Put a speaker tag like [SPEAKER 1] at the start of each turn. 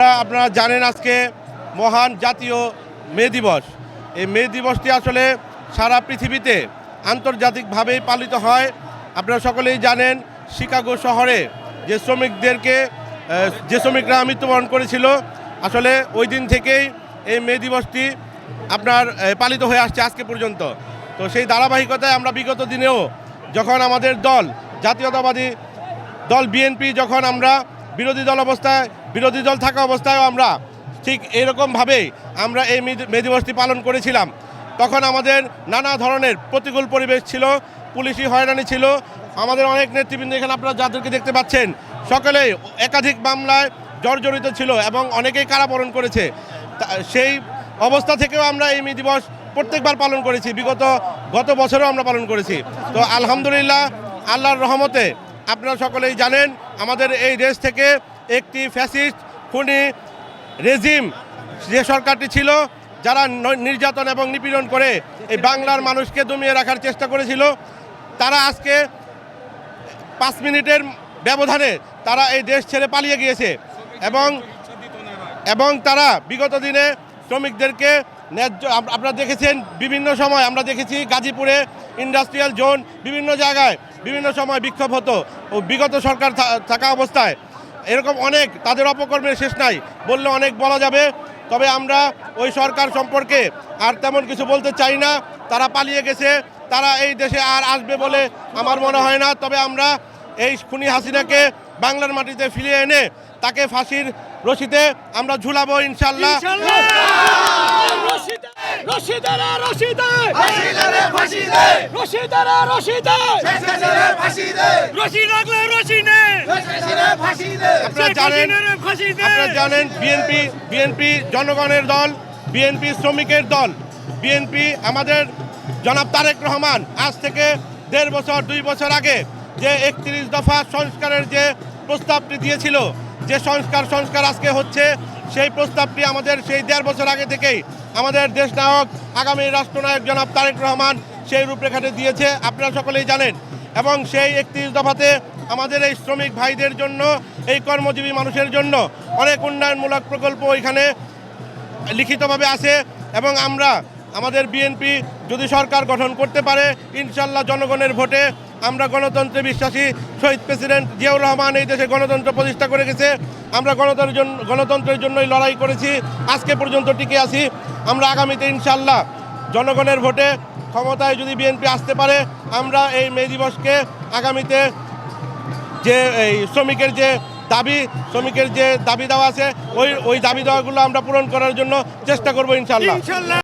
[SPEAKER 1] আপনারা- জানেন আজকে মহান জাতীয় মে দিবস। এই মে দিবসটি আসলে সারা পৃথিবীতে আন্তর্জাতিকভাবেই পালিত হয়। আপনারা সকলেই জানেন, শিকাগো শহরে যে শ্রমিকদেরকে যে শ্রমিকরা মৃত্যুবরণ করেছিল, আসলে ওই দিন থেকেই এই মে দিবসটি আপনার পালিত হয়ে আসছে আজকে পর্যন্ত। তো সেই ধারাবাহিকতায় আমরা বিগত দিনেও যখন আমাদের দল, জাতীয়তাবাদী দল বিএনপি, যখন আমরা বিরোধী দল অবস্থায়, বিরোধী দল থাকা অবস্থায়ও আমরা ঠিক এরকমভাবেই আমরা এই মে- দিবসটি পালন করেছিলাম। তখন আমাদের নানা ধরনের প্রতিকূল পরিবেশ ছিল, পুলিশি হয়রানি ছিল। আমাদের অনেক নেতৃবৃন্দ এখানে আপনারা যাদেরকে দেখতে পাচ্ছেন, সকলে একাধিক মামলায় জর্জরিত ছিল এবং অনেকেই কারাবরণ করেছে। সেই অবস্থা থেকেও আমরা এই মে দিবস প্রত্যেকবার পালন করেছি। বিগত গত বছরও আমরা পালন করেছি। তো আলহামদুলিল্লাহ, আল্লাহর রহমতে আপনারা সকলেই জানেন, আমাদের এই দেশ থেকে একটি ফ্যাসিস্ট খুনি রেজিম, যে সরকারটি ছিল, যারা নির্যাতন এবং নিপীড়ন করে এই বাংলার মানুষকে দমিয়ে রাখার চেষ্টা করেছিল, তারা আজকে পাঁচ মিনিটের ব্যবধানে তারা এই দেশ ছেড়ে পালিয়ে গিয়েছে এবং এবং তারা বিগত দিনে শ্রমিকদেরকে ন্যায্য আপনারা দেখেছেন, বিভিন্ন সময় আমরা দেখেছি গাজীপুরে ইন্ডাস্ট্রিয়াল জোন বিভিন্ন জায়গায় বিভিন্ন সময় বিক্ষোভ হতো। ও বিগত সরকার থাকা অবস্থায় এরকম অনেক তাদের অপকর্মের শেষ নাই বললে অনেক বলা যাবে। তবে আমরা ওই সরকার সম্পর্কে আর তেমন কিছু বলতে চাই না। তারা পালিয়ে গেছে, তারা এই দেশে আর আসবে বলে আমার মনে হয় না। তবে আমরা এই খুনি হাসিনাকে বাংলার মাটিতে ফিরিয়ে এনে তাকে ফাঁসির রশিতে আমরা ঝুলাবো ইনশাল্লাহ
[SPEAKER 2] রশিদারা রশিদে।
[SPEAKER 3] ফাঁসিদারে ফাঁসি দে
[SPEAKER 2] রশিদারা রশিদে।
[SPEAKER 3] শেষেরে ফাঁসি দে
[SPEAKER 2] রশি লাগলে রশি নে
[SPEAKER 3] শেষেরে ফাঁসি দে
[SPEAKER 1] আপনারা জানেন আপনারা জানেন বিএনপি বিএনপি জনগণের দল বিএনপি শ্রমিকের দল বিএনপি আমাদের জনাব তারেক রহমান আজ থেকে দেড় বছর দুই বছর আগে যে একত্রিশ দফা সংস্কারের যে প্রস্তাবটি দিয়েছিল যে সংস্কার সংস্কার আজকে হচ্ছে, সেই প্রস্তাবটি আমাদের সেই দেড় বছর আগে থেকেই আমাদের দেশ নায়ক আগামী রাষ্ট্রনায়ক জনাব তারেক রহমান সেই রূপরেখাটি দিয়েছে। আপনারা সকলেই জানেন। এবং সেই একত্রিশ দফাতে আমাদের এই শ্রমিক ভাইদের জন্য, এই কর্মজীবী মানুষের জন্য অনেক উন্নয়নমূলক প্রকল্প এখানে লিখিতভাবে আছে। এবং আমরা, আমাদের বিএনপি যদি সরকার গঠন করতে পারে, ইনশাল্লাহ জনগণের ভোটে আমরা গণতন্ত্রে বিশ্বাসী শহীদ প্রেসিডেন্ট জিয়াউর রহমান এই দেশে গণতন্ত্র প্রতিষ্ঠা করে গেছে। আমরা গণতন্ত্রের জন্য গণতন্ত্রের জন্যই লড়াই করেছি। আজকে পর্যন্ত টিকে আছি। আমরা আগামীতে ইনশাল্লাহ জনগণের ভোটে ক্ষমতায় যদি বিএনপি আসতে পারে, আমরা এই মে দিবসকে আগামীতে যে এই শ্রমিকের যে দাবি, শ্রমিকের যে দাবি দেওয়া আছে, ওই ওই দাবি দেওয়াগুলো আমরা পূরণ করার জন্য চেষ্টা করব
[SPEAKER 2] ইনশাল্লাহ